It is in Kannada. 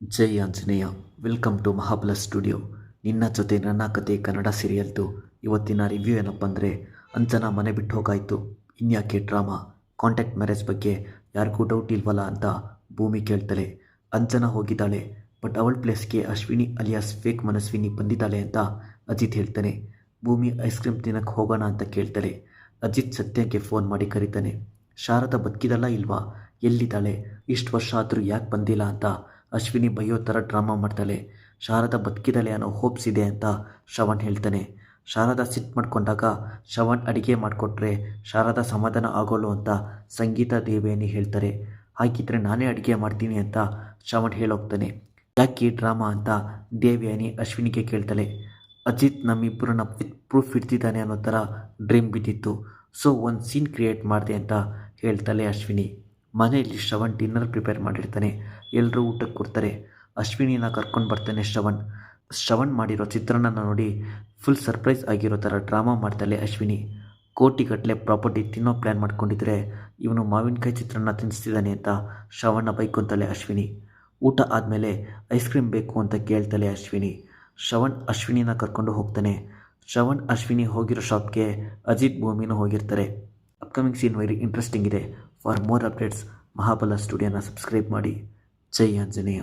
Jai Anjaneya, welcome to Mahabala studio. ನಿನ್ನ ಜೊತೆ ನನ್ನ ಕತೆ ಕನ್ನಡ ಸೀರಿಯಲ್ದು. ಇವತ್ತಿನ ರಿವ್ಯೂ ಏನಪ್ಪ ಅಂದರೆ, ಅಂಜನಾ ಮನೆ ಬಿಟ್ಟು ಹೋಗಾಯಿತು. ಇನ್ಯಾಕೆ ಡ್ರಾಮಾ? ಕಾಂಟ್ಯಾಕ್ಟ್ ಮ್ಯಾರೇಜ್ ಬಗ್ಗೆ ಯಾರಿಗೂ ಡೌಟ್ ಇಲ್ವಲ್ಲ ಅಂತ ಭೂಮಿ ಕೇಳ್ತಾಳೆ ಅಂಜನಾ ಹೋಗಿದ್ದಾಳೆ, ಬಟ್ ಅವಳ ಪ್ಲೇಸ್ಗೆ ಅಶ್ವಿನಿ ಅಲಿಯಾಸ್ ಫೇಕ್ ಮನಸ್ವಿನಿ ಬಂದಿದ್ದಾಳೆ ಅಂತ ಅಜಿತ್ ಹೇಳ್ತಾನೆ. ಭೂಮಿ ಐಸ್ ಕ್ರೀಮ್ ತಿನ್ನಕ್ಕೆ ಹೋಗೋಣ ಅಂತ ಕೇಳ್ತಾಳೆ ಅಜಿತ್ ಸತ್ಯಕ್ಕೆ ಫೋನ್ ಮಾಡಿ ಕರೀತಾನೆ. ಶಾರದಾ ಬದುಕಿದಲ್ಲ ಇಲ್ವಾ? ಎಲ್ಲಿದ್ದಾಳೆ? ಇಷ್ಟು ವರ್ಷ ಆದರೂ ಯಾಕೆ ಬಂದಿಲ್ಲ ಅಂತ ಅಶ್ವಿನಿ ಬೈಯೋ ಥರ ಡ್ರಾಮಾ ಮಾಡ್ತಾಳೆ. ಶಾರದಾ ಬದುಕಿದಳೆ ಅನ್ನೋ ಹೋಪ್ಸ್ ಇದೆ ಅಂತ ಶ್ರವಣ್ ಹೇಳ್ತಾನೆ. ಶಾರದಾ ಸಿಟ್ ಮಾಡ್ಕೊಂಡಾಗ ಶ್ರವಣ್ ಅಡಿಗೆ ಮಾಡಿಕೊಟ್ರೆ ಶಾರದಾ ಸಮಾಧಾನ ಆಗೋಳು ಅಂತ ಸಂಗೀತ ದೇವೇನಿ ಹೇಳ್ತಾರೆ. ಹಾಗಿದ್ರೆ ನಾನೇ ಅಡುಗೆ ಮಾಡ್ತೀನಿ ಅಂತ ಶ್ರವಣ್ ಹೇಳೋಗ್ತಾನೆ. ಯಾಕೆ ಡ್ರಾಮಾ ಅಂತ ದೇವಿಯಾನಿ ಅಶ್ವಿನಿಗೆ ಕೇಳ್ತಾಳೆ. ಅಜಿತ್ ನಮ್ಮಿಬ್ಬರನ್ನ ವಿತ್ ಪ್ರೂಫ್ ಇಡ್ತಿದ್ದಾನೆ ಅನ್ನೋ ಥರ ಡ್ರೀಮ್ ಬಿದ್ದಿತ್ತು. ಸೊ ಒಂದು ಸೀನ್ ಕ್ರಿಯೇಟ್ ಮಾಡಿದೆ ಅಂತ ಹೇಳ್ತಾಳೆ ಅಶ್ವಿನಿ. ಮನೆಯಲ್ಲಿ ಶ್ರವಣ್ ಡಿನ್ನರ್ ಪ್ರಿಪೇರ್ ಮಾಡಿರ್ತಾನೆ. ಎಲ್ಲರೂ ಊಟಕ್ಕೆ ಕೊಡ್ತಾರೆ ಅಶ್ವಿನಿನ ಕರ್ಕೊಂಡು ಬರ್ತಾನೆ ಶ್ರವಣ್. ಶ್ರವಣ್ ಮಾಡಿರೋ ಚಿತ್ರಾನ್ನ ನೋಡಿ ಫುಲ್ ಸರ್ಪ್ರೈಸ್ ಆಗಿರೋ ಥರ ಡ್ರಾಮಾ ಮಾಡ್ತಾಳೆ ಅಶ್ವಿನಿ. ಕೋಟಿಗಟ್ಟಲೆ ಪ್ರಾಪರ್ಟಿ ತಿನ್ನೋ ಪ್ಲ್ಯಾನ್ ಮಾಡ್ಕೊಂಡಿದ್ರೆ ಇವನು ಮಾವಿನಕಾಯಿ ಚಿತ್ರಾನ್ನ ತಿನ್ನಿಸ್ತಿದ್ದಾನೆ ಅಂತ ಶ್ರವಣ್ನ ಬೈಕೊಂತಾಳೆ ಅಶ್ವಿನಿ. ಊಟ ಆದಮೇಲೆ ಐಸ್ ಕ್ರೀಮ್ ಬೇಕು ಅಂತ ಕೇಳ್ತಾಳೆ ಅಶ್ವಿನಿ. ಶ್ರವಣ್ ಅಶ್ವಿನಿನ ಕರ್ಕೊಂಡು ಹೋಗ್ತಾನೆ. ಶ್ರವಣ್ ಅಶ್ವಿನಿ ಹೋಗಿರೋ ಶಾಪ್ಗೆ ಅಜಿತ್ ಭೂಮಿನೂ ಹೋಗಿರ್ತಾರೆ. ಅಪ್ಕಮಿಂಗ್ ಸೀನ್ ವೆರಿ ಇಂಟ್ರೆಸ್ಟಿಂಗ್ ಇದೆ. ಫಾರ್ ಮೋರ್ ಅಪ್ಡೇಟ್ಸ್ ಮಹಾಬಲ ಸ್ಟುಡಿಯೋನ ಸಬ್ಸ್ಕ್ರೈಬ್ ಮಾಡಿ. ಜೈ ಆಂಜನೇಯ.